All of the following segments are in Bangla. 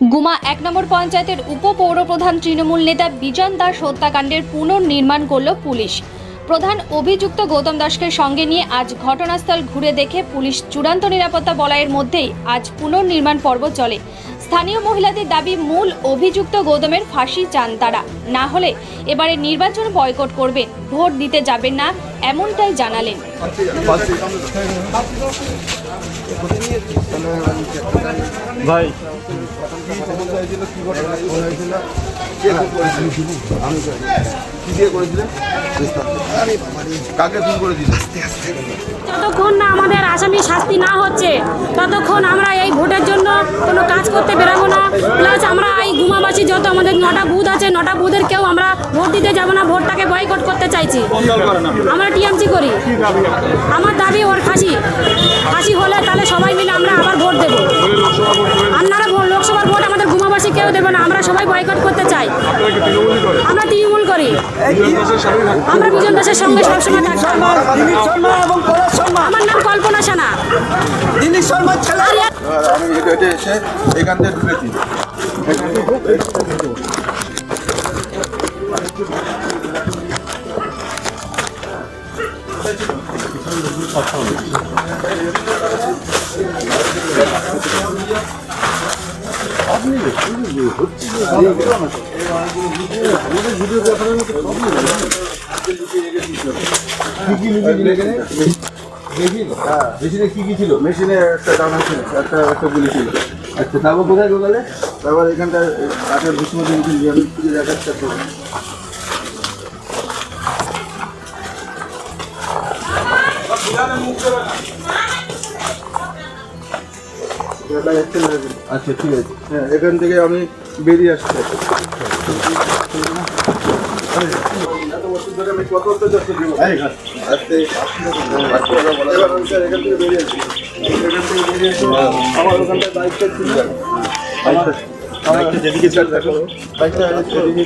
গুমা এক নম্বর পঞ্চায়েতের উপপৌরপ্রধান তৃণমূল নেতা বিজন দাস হত্যাকাণ্ডের পুনর্নির্মাণ করল পুলিশ। প্রধান অভিযুক্ত গৌতম দাসকে সঙ্গে নিয়ে আজ ঘটনাস্থল ঘুরে দেখে পুলিশ চূড়ান্ত নিরাপত্তা বলয়ের মধ্যেই আজ পুনর্নির্মাণ পর্ব চলে। স্থানীয় মহিলাদের দাবি, মূল অভিযুক্ত গৌতমের ফাঁসি চান তারা। না হলে এবারে নির্বাচন বয়কট করবে, ভোট দিতে যাবেন না, এমনটাই জানালেন। ভাই। যতক্ষণ না আমাদের আসামি শাস্তি না হচ্ছে, ততক্ষণ আমরা এই ভোটের জন্য কোনো কাজ করতে বেরাবো না। প্লাস আমরা এই গুমাবাসী যত আমাদের নটা বুথ আছে, নটা বুথের কেউ আমরা ভোট দিতে যাব না, ভোটটাকে বয়কট করতে চাইছি। আমরা টিএমসি করি। আমার দাবি ওর ফাঁসি। ফাঁসি হলে তাহলে সবাই মিলে আমরা আবার ভোট দেবো। আপনারা লোকসভার কেউ দেবে না আমরা সবাই বয়কট করতে চাই। আমরা তৃণমূল করি। আমরা বিজন দাসের সঙ্গে সবসময় থাকতাম। আমার নাম কল্পনা সানা। আমি এসে এখান থেকে ঢুকেছি। মেশিনে কি কি ছিল মেশিনে একটা ডানা ছিল একটা একটা গুলি আচ্ছা তারপর কোথায় তারপর এখানটা কাঠের আমি খুঁজে দেখাচ্ছি আপনাকে। দেখা যাচ্ছে না আচ্ছা ঠিক আছে। হ্যাঁ এখান থেকে আমি বেরিয়ে আসছি। আমার বাইকটা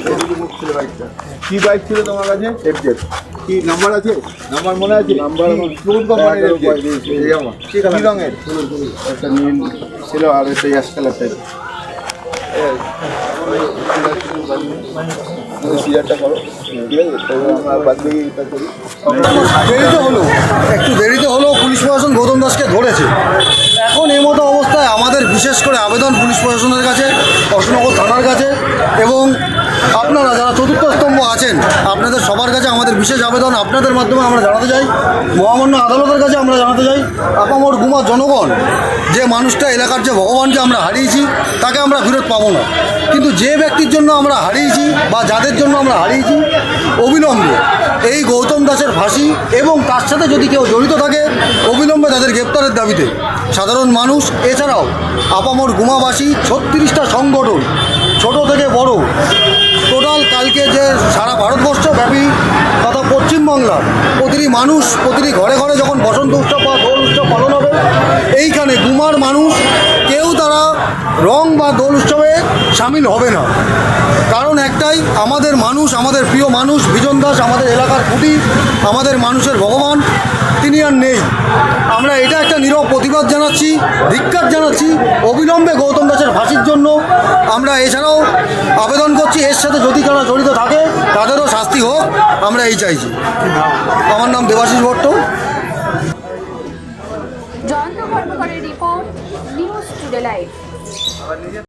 যেদিকে মুখ ছিল বাইকটা কি বাইক ছিল তোমার কাছে? এফজেড কি নাম্বার আছে? নাম্বার মনে আছে? নাম্বার কোন কোম্পানির কি রঙের? একটা নীল ছিল আর একটা ইয়াস কালার টাইপ একটু দেরিতে হলেও পুলিশ প্রশাসন গৌতম দাসকে ধরেছে। এখন এই মতো অবস্থায় আমাদের বিশেষ করে আবেদন পুলিশ প্রশাসনের কাছে অশোকনগর থানার কাছে এবং আপনারা যারা চতুর্থ স্তম্ভ আছেন আমাদের বিশেষ আবেদন আপনাদের মাধ্যমে আমরা জানাতে চাই। মহামান্য আদালতের কাছে আমরা জানাতে চাই, আপামর গুমা জনগণ, যে মানুষটা এলাকার যে ভগবানকে আমরা হারিয়েছি, তাকে আমরা ফেরত পাবো না। কিন্তু যে ব্যক্তির জন্য আমরা হারিয়েছি বা যাদের জন্য আমরা হারিয়েছি, অবিলম্বে এই গৌতম দাসের ফাঁসি এবং তার সাথে যদি কেউ জড়িত থাকে, অবিলম্বে তাদের গ্রেপ্তারের দাবিতে। সাধারণ মানুষ, এছাড়াও আপামর গুমাবাসী, ছত্রিশটা সংগঠন, ছোট থেকে বড়। টোটাল কালকে যে সারা তথা পশ্চিমবাংলার প্রতিটি মানুষ, প্রতিটি ঘরে ঘরে যখন বসন্ত উৎসব বা দোল উৎসব পালন হবে, এইখানে গুমার মানুষ, কেউ তারা রং বা দোল উৎসবে সামিল হবে না। কারণ একটাই, আমাদের মানুষ, আমাদের প্রিয় মানুষ, বিজন দাস, আমাদের এলাকার খুঁটি আমাদের মানুষের ভগবান, তিনি আর নেই। আমরা এটা একটা নীরব প্রতিবাদ জানাচ্ছি ধিক্ষার জানাচ্ছি, অবিলম্বে গৌতম দাসের ফাঁসির জন্য। আমরা এছাড়াও আবেদন করছি, এর সাথে যদি যারা জড়িত থাকে, তাদেরও শাস্তি হোক, আমরা এই চাইছি। আমার নাম দেবাশিস ভট্ট। জয়ন্ত কর্মকারের রিপোর্ট, নিউজ টুডে লাইভ।